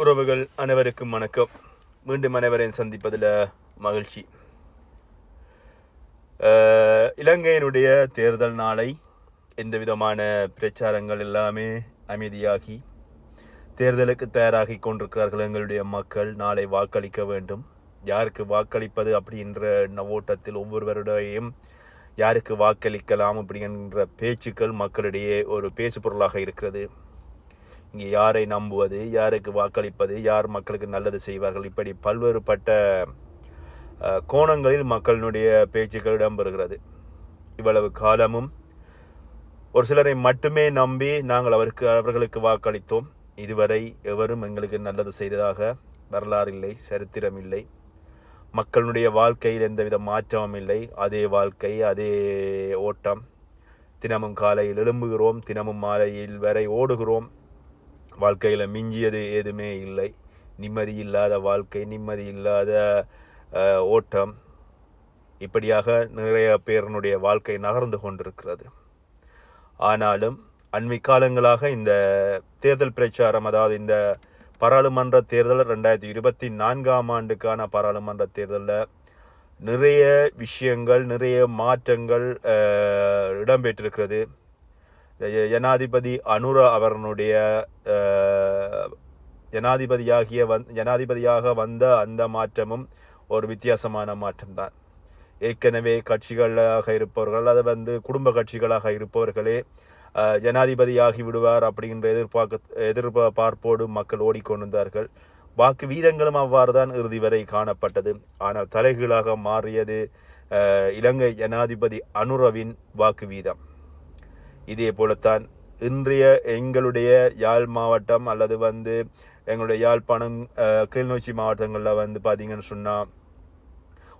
உறவுகள் அனைவருக்கும் வணக்கம். மீண்டும் அனைவரையும் சந்திப்பதில் மகிழ்ச்சி. இலங்கையினுடைய தேர்தல் நாளை எந்த விதமான பிரச்சாரங்கள் எல்லாமே அமைதியாகி தேர்தலுக்கு தயாராகி கொண்டிருக்கிறார்கள் எங்களுடைய மக்கள். நாளை வாக்களிக்க வேண்டும். யாருக்கு வாக்களிப்பது அப்படின்ற எண்ண ஓட்டத்தில் ஒவ்வொருவருடையும் யாருக்கு வாக்களிக்கலாம் அப்படிங்கிற பேச்சுக்கள் மக்களிடையே ஒரு பேசுபொருளாக இருக்கிறது. இங்கே யாரை நம்புவது யாருக்கு வாக்களிப்பது யார் மக்களுக்கு நல்லது செய்வார்கள்? இப்படி பல்வேறுபட்ட கோணங்களில் மக்களினுடைய பேச்சுக்கள் இடம்பெறுகிறது. இவ்வளவு காலமும் ஒரு சிலரை மட்டுமே நம்பி நாங்கள் அவருக்கு அவர்களுக்கு வாக்களித்தோம். இதுவரை எவரும் எங்களுக்கு நல்லது செய்ததாக வரலாறு இல்லை சரித்திரம் இல்லை மக்களுடைய வாழ்க்கையில் எந்தவித மாற்றமும் இல்லை. அதே வாழ்க்கை அதே ஓட்டம். தினமும் காலையில் எழும்புகிறோம் தினமும் மாலையில் வரை ஓடுகிறோம். வாழ்க்கையில் மிஞ்சியது எதுவுமே இல்லை. நிம்மதி இல்லாத வாழ்க்கை நிம்மதி இல்லாத ஓட்டம். இப்படியாக நிறைய பேரனுடைய வாழ்க்கை நகர்ந்து கொண்டிருக்கிறது. ஆனாலும் அண்மை காலங்களாக இந்த தேர்தல் பிரச்சாரம் அதாவது இந்த பாராளுமன்ற தேர்தல் ரெண்டாயிரத்தி இருபத்தி நான்காம் ஆண்டுக்கான பாராளுமன்ற தேர்தலில் நிறைய விஷயங்கள் நிறைய மாற்றங்கள் இடம்பெற்றிருக்கிறது. ஜனாதிபதி அனுர அவர்களுடைய ஜனாதிபதியாகிய வந் ஜனாதிபதியாக வந்த அந்த மாற்றமும் ஒரு வித்தியாசமான மாற்றம்தான். ஏற்கனவே கட்சிகளாக இருப்பவர்கள் அது வந்து குடும்ப கட்சிகளாக இருப்பவர்களே ஜனாதிபதியாகி விடுவார் அப்படிங்கிற எதிர்பார்க்க எதிர்பார்ப்போடு மக்கள் ஓடிக்கொண்டிருந்தார்கள் வாக்கு வீதங்களும் அவ்வாறு தான் இறுதி வரை காணப்பட்டது. ஆனால் தலைகீழாக மாறியது இலங்கை ஜனாதிபதி அனுரவின் வாக்கு வீதம். இதே போலத்தான் இன்றைய எங்களுடைய யாழ் மாவட்டம் அல்லது வந்து எங்களுடைய யாழ்ப்பாணம் கிளிநொச்சி மாவட்டங்களில் வந்து பார்த்தீங்கன்னு சொன்னால்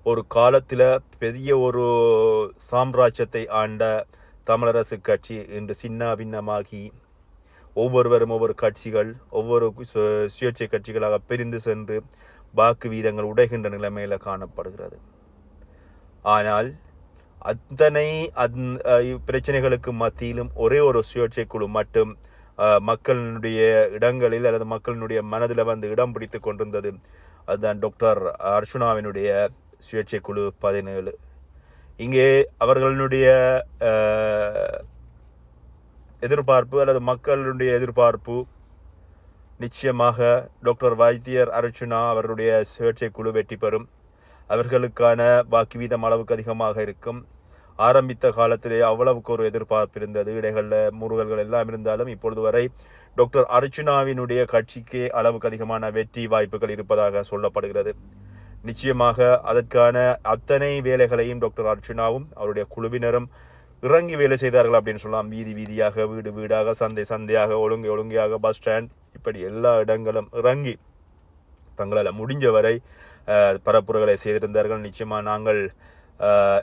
ஒரு காலத்தில் பெரிய ஒரு சாம்ராஜ்யத்தை ஆண்ட தமிழரசு கட்சி இன்று சின்ன பின்னமாகி ஒவ்வொருவரும் ஒவ்வொரு கட்சிகள் ஒவ்வொரு சு- சுயேட்சை கட்சிகளாக பிரிந்து சென்று வாக்கு வீதங்கள் உடைகின்ற நிலைமையில் காணப்படுகிறது. ஆனால் அத்தனை அந் பிரச்சனைகளுக்கு மத்தியிலும் ஒரே ஒரு சுயேட்சை குழு மட்டும் மக்களினுடைய இடங்களில் அல்லது மக்களினுடைய மனதில் வந்து இடம் பிடித்து கொண்டிருந்தது. அதுதான் டாக்டர் அர்ச்சுனாவினுடைய சுயேட்சை குழு பதினேழு. இங்கே அவர்களுடைய எதிர்பார்ப்பு அல்லது மக்களுடைய எதிர்பார்ப்பு நிச்சயமாக டாக்டர் வைத்தியர் அர்ச்சுனா அவருடைய சுயேட்சை குழு வெற்றி பெறும். அவர்களுக்கான பாக்கி வீதம் அளவுக்கு அதிகமாக இருக்கும். ஆரம்பித்த காலத்திலே அவ்வளவுக்கு ஒரு எதிர்பார்ப்பு இருந்தது. இடைகளில் முருகல்கள் எல்லாம் இருந்தாலும் இப்பொழுது வரை டாக்டர் அர்ச்சுனாவினுடைய கட்சிக்கே அளவுக்கு அதிகமான வெற்றி வாய்ப்புகள் இருப்பதாக சொல்லப்படுகிறது. நிச்சயமாக அதற்கான அத்தனை வேலைகளையும் டாக்டர் அர்ச்சுனாவும் அவருடைய குழுவினரும் இறங்கி வேலை செய்தார்கள் அப்படின்னு சொல்லலாம். வீதி வீதியாக வீடு வீடாக சந்தை சந்தையாக ஒழுங்கு ஒழுங்கையாக பஸ் ஸ்டாண்ட் இப்படி எல்லா இடங்களும் இறங்கி தங்களால் முடிஞ்ச வரை பரப்புரைகளை செய்திருந்தார்கள். நிச்சயமாக நாங்கள்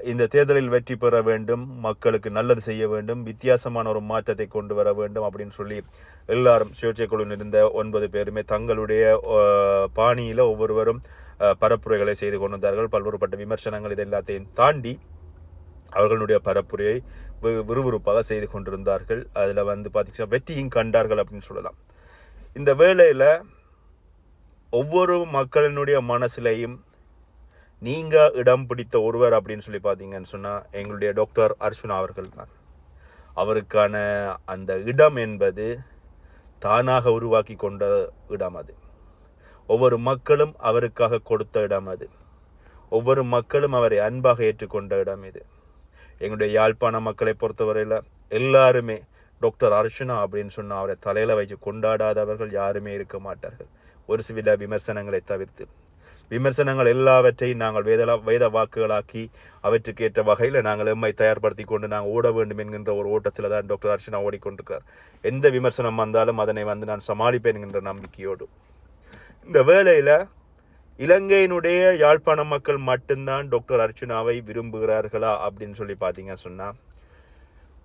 இந்த தேர்தலில் வெற்றி பெற வேண்டும் மக்களுக்கு நல்லது செய்ய வேண்டும் வித்தியாசமான ஒரு மாற்றத்தை கொண்டு வர வேண்டும் அப்படின்னு சொல்லி எல்லாரும் சுயேட்சை குழுவில் இருந்த ஒன்பது பேருமே தங்களுடைய பாணியில் ஒவ்வொருவரும் பரப்புரைகளை செய்து கொண்டிருந்தார்கள். பல்வேறுபட்ட விமர்சனங்கள் இது எல்லாத்தையும் தாண்டி அவர்களுடைய பரப்புரையை வி- விறுவிறுப்பாக செய்து கொண்டிருந்தார்கள். அதில் வந்து பார்த்தீங்கன்னா வெற்றியும் கண்டார்கள் அப்படின்னு சொல்லலாம். இந்த வேளையில் ஒவ்வொரு மக்களினுடைய மனசுலையும் நீங்கள் இடம் பிடித்த ஒருவர் அப்படின்னு சொல்லி பார்த்தீங்கன்னு சொன்னால் எங்களுடைய டாக்டர் அர்ச்சுனா அவர்கள் தான் அவருக்கான அந்த இடம் என்பது தானாக உருவாக்கி கொண்ட இடம் அது. ஒவ்வொரு மக்களும் அவருக்காக கொடுத்த இடம் அது. ஒவ்வொரு மக்களும் அவரை அன்பாக ஏற்றுக்கொண்ட இடம் இது. எங்களுடைய யாழ்ப்பாண மக்களை பொறுத்தவரையில் எல்லாருமே டாக்டர் அர்ச்சனா அப்படின்னு சொன்னால் அவரை தலையில் வச்சு கொண்டாடாதவர்கள் யாருமே இருக்க மாட்டார்கள். ஒரு சில விமர்சனங்களை தவிர்த்து. விமர்சனங்கள் எல்லாவற்றையும் நாங்கள் வேதலா வேத வாக்குகளாக்கி அவற்றுக்கு ஏற்ற வகையில் நாங்கள் எம்மை தயார்படுத்தி கொண்டு நாங்கள் ஓட வேண்டும் என்கின்ற ஒரு ஓட்டத்தில் தான் டாக்டர் அர்ச்சனா ஓடிக்கொண்டிருக்கிறார். எந்த விமர்சனம் வந்தாலும் அதனை வந்து நான் சமாளிப்பேன் என்கின்ற நம்பிக்கையோடு. இந்த வேளையில் இலங்கையினுடைய யாழ்ப்பாண மக்கள் மட்டும்தான் டாக்டர் அர்ச்சனாவை விரும்புகிறார்களா அப்படின்னு சொல்லி பார்த்தீங்க சொன்னால்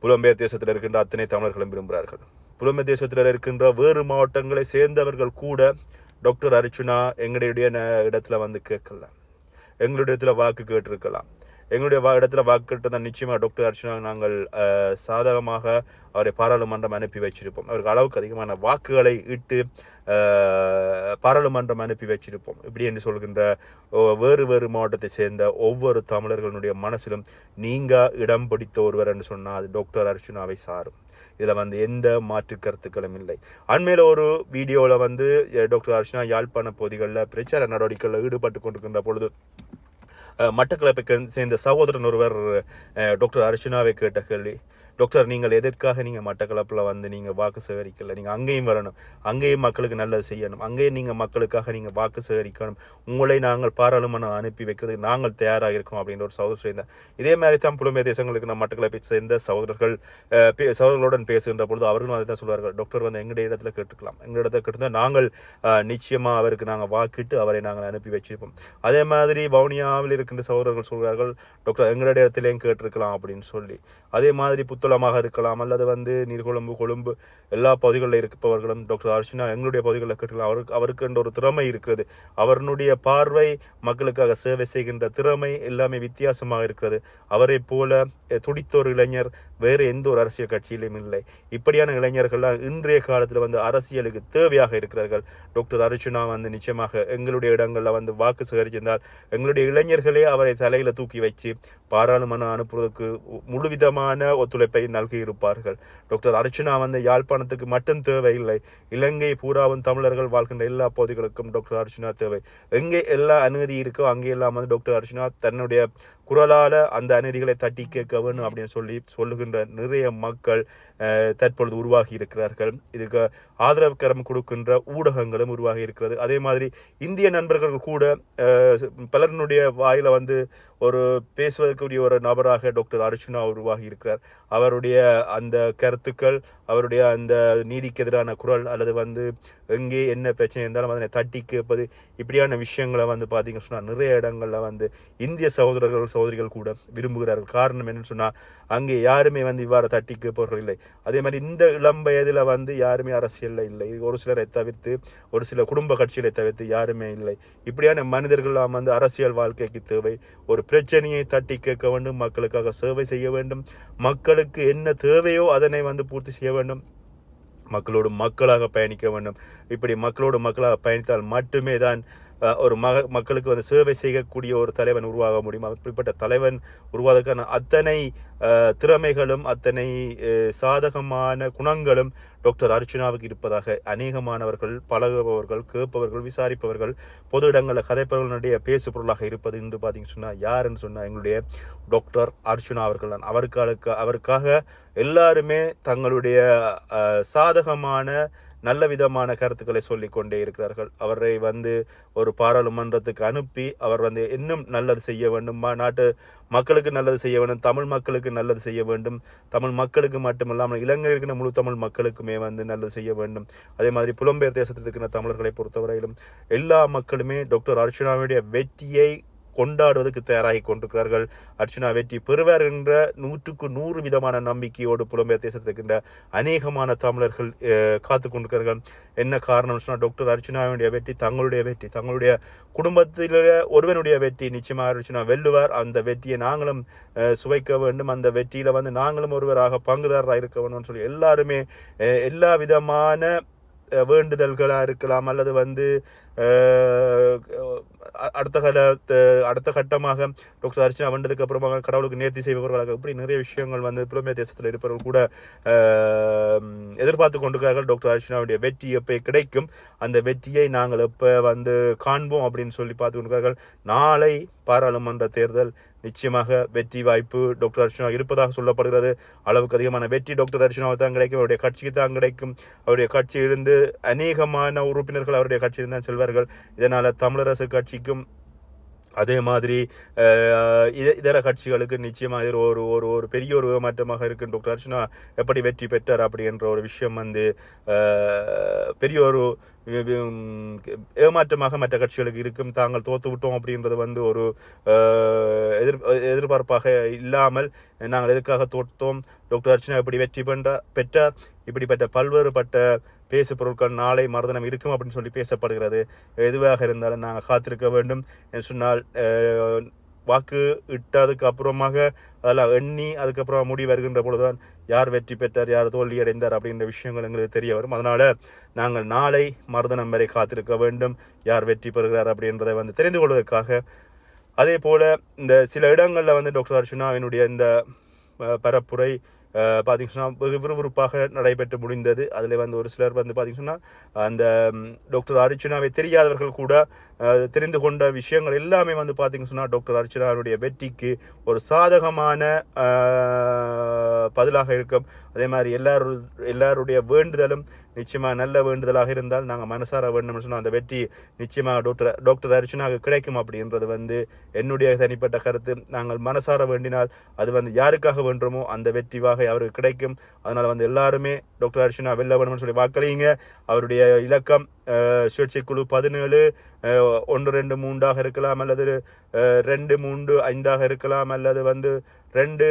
புலம்பெயர் தேசத்தில் இருக்கின்ற அத்தனை தமிழர்களும் விரும்புகிறார்கள். புலம்பெயர் தேசத்தில் இருக்கின்ற வேறு மாவட்டங்களை சேர்ந்தவர்கள் கூட டாக்டர் அர்ச்சுனா எங்களுடைய இடத்துல வந்து கேட்கலாம். எங்களுடைய இடத்துல வாக்கு கேட்டிருக்கலாம். எங்களுடைய இடத்துல வாக்கிட்டு தான் நிச்சயமாக டாக்டர் அர்ச்சனா நாங்கள் சாதகமாக அவரை பாராளுமன்றம் அனுப்பி வச்சிருப்போம். அவருக்கு அளவுக்கு அதிகமான வாக்குகளை இட்டு பாராளுமன்றம் அனுப்பி வச்சிருப்போம். இப்படி என்று சொல்கின்ற வேறு வேறு மாவட்டத்தை சேர்ந்த ஒவ்வொரு தமிழர்களுடைய மனசிலும் நீங்க இடம் பிடித்த ஒருவர் என்று சொன்னால் அது டாக்டர் அர்ச்சுனாவை சாரும். இதில் வந்து எந்த மாற்று கருத்துக்களும் இல்லை. அண்மையில் ஒரு வீடியோவில் வந்து டாக்டர் அர்ச்சனா யாழ்ப்பாண பகுதிகளில் பிரச்சார நடவடிக்கைகளில் ஈடுபட்டு கொண்டிருக்கின்ற பொழுது மட்டக்களப்பை சேர்ந்த சகோதரன் ஒருவர் டாக்டர் அர்ச்சனாவை கேட்ட கேள்வி. டாக்டர் நீங்கள் எதற்காக நீங்கள் மட்டக்களப்பில் வந்து நீங்கள் வாக்கு சேகரிக்கல? நீங்கள் அங்கேயும் வரணும். அங்கேயும் மக்களுக்கு நல்லது செய்யணும். அங்கேயும் நீங்கள் மக்களுக்காக நீங்கள் வாக்கு சேகரிக்கணும். உங்களை நாங்கள் பாராளுமன்றம் அனுப்பி வைக்கிறதுக்கு நாங்கள் தயாராக இருக்கோம் அப்படின்ற ஒரு சகோதரர் சேர்ந்தார் இதே மாதிரி தான் புலம்பெயர் தேசங்களுக்கு நம்ம மட்டக்களப்பை சேர்ந்த சகோதரர்கள் பே- சகோதரர்களுடன் பேசுகின்ற பொழுது அவர்களும் அதை தான் சொல்வார்கள். டாக்டர் வந்து எங்களுடைய இடத்துல கேட்டுக்கலாம். எங்களுடைய இடத்துல கேட்டுதான் நாங்கள் நிச்சயமாக அவருக்கு நாங்கள் வாக்கிட்டு அவரை நாங்கள் அனுப்பி வச்சிருப்போம். அதே மாதிரி வவுனியாவில் இருக்கின்ற சகோதரர்கள் சொல்கிறார்கள் டாக்டர் எங்களுடைய இடத்துலையும் கேட்டிருக்கலாம் அப்படின்னு சொல்லி. அதே மாதிரி புத்தளமாக இருக்கலாம் அல்லது வந்து நீர்கொழும்பு கொழும்பு எல்லா பகுதிகளில் இருப்பவர்களும் டாக்டர் அர்ஷினா எங்களுடைய பகுதிகளில் கேட்டுக்கலாம் அவருக்கு அவருக்கு என்ற ஒரு திறமை இருக்கிறது. அவருடைய பார்வை மக்களுக்காக சேவை செய்கின்ற திறமை எல்லாமே வித்தியாசமாக இருக்கிறது. அவரை போல துடித்தோர் துடித்த ஒரு இளைஞர் வேறு எந்த ஒரு அரசியல் கட்சியிலும் இல்லை. இப்படியான இளைஞர்கள்லாம் இன்றைய காலத்தில் வந்து அரசியலுக்கு தேவையாக இருக்கிறார்கள். டாக்டர் அர்ஜுனா வந்து நிச்சயமாக எங்களுடைய இடங்களில் வந்து வாக்கு சேகரிச்சிருந்தால் எங்களுடைய இளைஞர்களே அவரை தலையில் தூக்கி வச்சு பாராளுமன்றம் அனுப்புவதற்கு முழுவிதமான ஒத்துழைப்பு நல்கி இருப்பார்கள் டாக்டர் அர்ச்சனா வந்து யாழ்ப்பாணத்துக்கு மட்டும் தேவையில்லை. இலங்கை பூராவும் தமிழர்கள் வாழ்கின்ற எல்லா பகுதிகளுக்கும் டாக்டர் அர்ச்சனா தேவை. எங்கே எல்லா அநீதி இருக்கோ அங்கே எல்லாம் வந்து டாக்டர் அர்ச்சனா தன்னுடைய குரலால் அந்த அநீதிகளை தட்டி கேட்க வேணும் அப்படின்னு சொல்லி சொல்லுகின்ற நிறைய மக்கள் தற்பொழுது உருவாகி இருக்கிறார்கள். இதுக்கு ஆதரவு கொடுக்கின்ற ஊடகங்களும் உருவாகி இருக்கிறது. அதே மாதிரி இந்திய நண்பர்கள் கூட அஹ், பலருடைய வந்து ஒரு பேசுவதற்குரிய ஒரு நபராக டாக்டர் அர்ச்சுனா உருவாகி இருக்கிறார். அவருடைய அந்த கருத்துக்கள் அவருடைய அந்த நீதிக்கு எதிரான குரல் அல்லது வந்து எங்கே என்ன பிரச்சனை இருந்தாலும் அதனை தட்டி கேட்பது இப்படியான விஷயங்களை வந்து பார்த்தீங்கன்னு சொன்னால் நிறைய இடங்களில் வந்து இந்திய சகோதரர்கள் சகோதரிகள் கூட விரும்புகிறார்கள். காரணம் என்னன்னு சொன்னால் அங்கே யாருமே வந்து இவ்வாறு தட்டி கேட்பவர்கள் இல்லை. அதே மாதிரி இந்த இளம் வயதில் வந்து யாருமே அரசியலில் இல்லை. ஒரு சிலரை தவிர்த்து ஒரு சில குடும்ப கட்சிகளை தவிர்த்து யாருமே இல்லை. இப்படியான மனிதர்கள்லாம் வந்து அரசியல் வாழ்க்கைக்கு தேவை. ஒரு பிரச்சனையை தட்டி கேட்க வேண்டும் மக்களுக்காக சேவை செய்ய வேண்டும். மக்களுக்கு என்ன தேவையோ அதனை வந்து பூர்த்தி செய்ய வேண்டும். மக்களோடு மக்களாக பயணிக்க வேண்டும். இப்படி மக்களோடு மக்களாக பயணித்தால் மட்டுமே தான் ஒரு மக மக்களுக்கு வந்து சேவை செய்யக்கூடிய ஒரு தலைவன் உருவாக முடியும். அப்படிப்பட்ட தலைவன் உருவாவதற்கான அத்தனை திறமைகளும் அத்தனை சாதகமான குணங்களும் டாக்டர் அர்ச்சுனாவுக்கு இருப்பதாக அநேகமானவர்கள் பழகுபவர்கள் கேட்பவர்கள் விசாரிப்பவர்கள் பொது இடங்களில் கதைப்பவர்களுடைய பேசு பொருளாக இருப்பது என்று பார்த்தீங்கன்னு சொன்னால் யாருன்னு சொன்னால் எங்களுடைய டாக்டர் அர்ச்சுனா அவர்கள் தான். அவருக்காக அவருக்காக எல்லாருமே தங்களுடைய சாதகமான நல்ல விதமான கருத்துக்களை சொல்லிக்கொண்டே இருக்கிறார்கள். அவரை வந்து ஒரு பாராளுமன்றத்துக்கு அனுப்பி அவர் வந்து இன்னும் நல்லது செய்ய வேண்டும். நாட்டு மக்களுக்கு நல்லது செய்ய வேண்டும். தமிழ் மக்களுக்கு நல்லது செய்ய வேண்டும். தமிழ் மக்களுக்கு மட்டுமல்லாமல் இலங்கையில் இருக்கிற முழு தமிழ் மக்களுக்குமே வந்து நல்லது செய்ய வேண்டும். அதே மாதிரி புலம்பெயர் தேசத்தில் இருக்கிற தமிழர்களை பொறுத்தவரையிலும் எல்லா மக்களுமே டாக்டர் அர்ச்சனாவுடைய வெற்றியை கொண்டாடுவதற்கு தயாராகி கொண்டிருக்கிறார்கள். அர்ச்சனா வெற்றி பெறுவார் என்ற நூற்றுக்கு நூறு விதமான நம்பிக்கையோடு புலம்பெயர் தேசத்தில் இருக்கின்ற அநேகமான தமிழர்கள் காத்து கொண்டிருக்கிறார்கள். என்ன காரணம் சொன்னால் டாக்டர் அர்ச்சனாவுடைய வெற்றி தங்களுடைய வெற்றி தங்களுடைய குடும்பத்தில் ஒருவனுடைய வெற்றி. நிச்சயமாக அர்ச்சனா வெல்லுவார். அந்த வெற்றியை நாங்களும் சுவைக்க வேண்டும். அந்த வெற்றியில் வந்து நாங்களும் ஒருவராக பங்குதாரராக இருக்க வேணும்னு சொல்லி எல்லாருமே எல்லா விதமான வேண்டுதல்களாக இருக்கலாம் அல்லது வந்து அடுத்த கல அடுத்த கட்டமாக டாக்டர் அர்ச்சனா வந்ததுக்கு அப்புறமா கடவுளுக்கு நேர்த்தி செய்பவர்களாக இப்படி நிறைய விஷயங்கள் வந்து புலமைய தேசத்தில் இருப்பவர்கள் கூட எதிர்பார்த்து கொண்டிருக்கிறார்கள். டாக்டர் அர்ச்சனாவுடைய வெற்றி எப்போ கிடைக்கும்? அந்த வெற்றியை நாங்கள் எப்போ வந்து காண்போம் அப்படின்னு சொல்லி பார்த்து கொண்டிருக்கிறார்கள். நாளை பாராளுமன்ற தேர்தல் நிச்சயமாக வெற்றி வாய்ப்பு டாக்டர் அர்ச்சனா இருப்பதாக சொல்லப்படுகிறது. அளவுக்கு அதிகமான வெற்றி டாக்டர் அர்ச்சனாவுக்கு தான் கிடைக்கும். அவருடைய கட்சிக்கு தான் கிடைக்கும். அவருடைய கட்சியிலிருந்து அநேகமான உறுப்பினர்கள் அவருடைய கட்சியிலிருந்து தான் செல்வார்கள் இதனால் தமிழரசு கட்சிக்கும் அதே மாதிரி இத- இதர கட்சிகளுக்கு நிச்சயமாக ஒரு ஒரு ஒரு பெரிய ஒரு ஏமாற்றமாக இருக்கு டாக்டர் அர்ச்சனா எப்படி வெற்றி பெற்றார் அப்படின்ற ஒரு விஷயம் வந்து பெரிய ஒரு ஏமாற்றமாக மற்ற கட்சிகளுக்கு இருக்கும். தாங்கள் தோத்து விட்டோம் அப்படின்றது வந்து ஒரு எதிர் எதிர்பார்ப்பாக இல்லாமல் நாங்கள் எதுக்காக தோற்றோம் டாக்டர் அர்ச்சனா எப்படி வெற்றி பெற்ற பெற்றார்? இப்படிப்பட்ட பல்வேறுபட்ட பேசு பொருட்கள் நாளை மறுதினம் இருக்கும் அப்படின்னு சொல்லி பேசப்படுகிறது. எதுவாக இருந்தாலும் நாங்கள் காத்திருக்க வேண்டும் என்று சொன்னால் வாக்கு இட்டதுக்கு அப்புறமாக அதெல்லாம் எண்ணி அதுக்கப்புறம் முடி வருகின்ற பொழுதுதான் யார் வெற்றி பெற்றார் யார் தோல்வி அடைந்தார் அப்படின்ற விஷயங்கள் எங்களுக்கு தெரிய வரும். அதனால் நாங்கள் நாளை மறுதினம் வரை காத்திருக்க வேண்டும். யார் வெற்றி பெறுகிறார் அப்படின்றதை வந்து தெரிந்து கொள்வதற்காக. அதே போல் இந்த சில இடங்களில் வந்து டாக்டர் அர்ச்சனாவினுடைய இந்த பரப்புரை பார்த்தீங்கன்னா சொன்னால் விறுவிறுப்பாக நடைபெற்று முடிந்தது. அதில் வந்து ஒரு சிலர் வந்து பார்த்திங்கன்னா சொன்னால் அந்த டாக்டர் அர்ச்சனாவை தெரியாதவர்கள் கூட தெரிந்து கொண்ட விஷயங்கள் எல்லாமே வந்து பார்த்தீங்க சொன்னால் டாக்டர் அர்ச்சனாவுடைய வெற்றிக்கு ஒரு சாதகமான பதிலாக இருக்கும். அதே மாதிரி எல்லாரும் எல்லாருடைய வேண்டுதலும் நிச்சயமாக நல்ல வேண்டுதலாக இருந்தால் நாங்கள் மனசார வேண்டும்னு சொன்னால் அந்த வெற்றி நிச்சயமாக டாக்டர் டாக்டர் அர்ச்சனாவுக்கு கிடைக்கும் அப்படின்றது வந்து என்னுடைய தனிப்பட்ட கருத்து. நாங்கள் மனசார வேண்டினால் அது வந்து யாருக்காக வேண்டுமோ அந்த வெற்றி வாகை அவருக்கு கிடைக்கும். அதனால் வந்து எல்லாருமே டாக்டர் அர்ச்சனா வெல்ல வேணும்னு சொல்லி வாக்களியுங்க. அவருடைய இலக்கம் சுழற்சி சுயேட்சை குழு பதினேழு ஒன்று ரெண்டு மூன்றாக இருக்கலாம் அல்லது ரெண்டு மூன்று ஐந்தாக இருக்கலாம் அல்லது வந்து ரெண்டு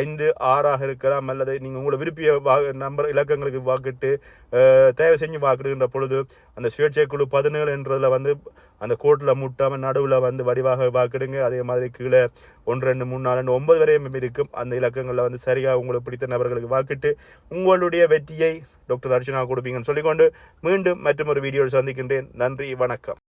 ஐந்து ஆறாக இருக்கலாம் அல்லது நீங்கள் உங்களை விரும்பிய வா நம்பர் இலக்கங்களுக்கு வாக்கிட்டு தேவை தயவு செஞ்சு வாக்கிடுகின்ற பொழுது அந்த சுயேட்சை குழு பதினேழு என்றதில் வந்து அந்த கோட்டில் முட்டாமல் நடுவில் வந்து வடிவாக வாக்கிடுங்க. அதே மாதிரி கீழே ஒன்று ரெண்டு மூணு நாலு ரெண்டு ஒன்பது வரையும் இருக்கும். அந்த இலக்கங்களில் வந்து சரியாக உங்களுக்கு பிடித்த நபர்களுக்கு வாக்கிட்டு உங்களுடைய வெற்றியை டாக்டர் அர்ச்சனா கொடுப்பீங்கன்னு சொல்லிக்கொண்டு மீண்டும் மற்றும் ஒரு வீடியோவில் சந்திக்கின்றேன். நன்றி வணக்கம்.